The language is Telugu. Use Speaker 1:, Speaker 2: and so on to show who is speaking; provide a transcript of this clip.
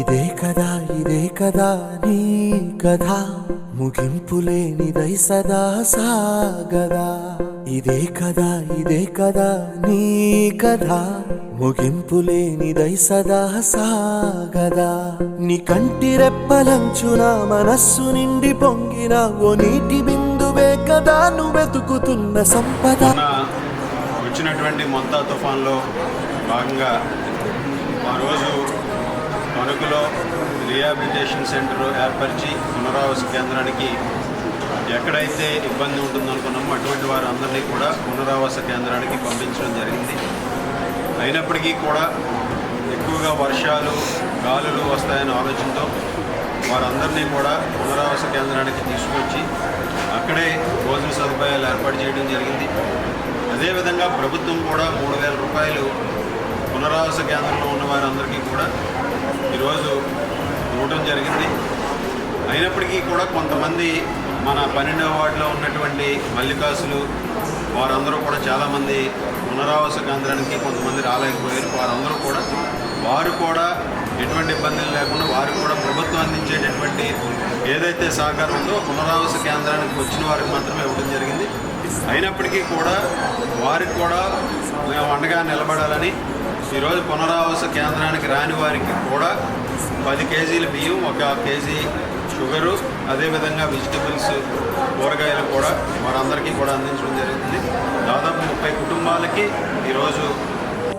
Speaker 1: ఇదే కదా ఇదే కదా నీ కథ. ముగింపు లేనిదై సదా సాగదా. ఇదే కదా ఇదే కదా నీ కథ. ముగింపు లేనిదై సదా సాగదా. నీ కంటి రెప్పలంచున మనస్సు నిండి పొంగిన ఓ నీటి బిందువే కదా నువ్వెతుకుతున్న సంపద.
Speaker 2: వచ్చినటువంటి మొంతా తుఫాన్లో భాగంగా ఆ రోజు అరకులో రిహాబిలిటేషన్ సెంటర్ ఏర్పరిచి పునరావాస కేంద్రానికి ఎక్కడైతే ఇబ్బంది ఉంటుందనుకున్నామో అటువంటి వారందరినీ కూడా పునరావాస కేంద్రానికి పంపించడం జరిగింది. అయినప్పటికీ కూడా ఎక్కువగా వర్షాలు గాలులు వస్తాయనే ఆలోచనతో వారందరినీ కూడా పునరావాస కేంద్రానికి తీసుకొచ్చి అక్కడే భోజన సదుపాయాలు ఏర్పాటు చేయడం జరిగింది. అదేవిధంగా ప్రభుత్వం కూడా మూడు వేల రూపాయలు పునరావాస కేంద్రంలో ఉన్న వారందరికీ కూడా ఈరోజు ఇవ్వడం జరిగింది. అయినప్పటికీ కూడా కొంతమంది మన పన్నెండవ వార్డులో ఉన్నటువంటి మల్లికాసులు వారందరూ కూడా చాలామంది పునరావాస కేంద్రానికి కొంతమంది రాలేకపోయారు. వారందరూ కూడా వారు కూడా ఎటువంటి ఇబ్బందులు లేకుండా వారు కూడా ప్రభుత్వం అందించేటటువంటి ఏదైతే సహకారం ఉందో పునరావాస కేంద్రానికి వచ్చిన వారికి మాత్రమే ఇవ్వడం జరిగింది. అయినప్పటికీ కూడా వారికి కూడా మేము అండగా నిలబడాలని ఈరోజు పునరావాస కేంద్రానికి రాని వారికి కూడా పది కేజీల బియ్యం ఒక కేజీ షుగరు అదేవిధంగా వెజిటబుల్స్ కూరగాయలు కూడా మనందరికీ కూడా అందించడం జరుగుతుంది. దాదాపు ముప్పై కుటుంబాలకి ఈరోజు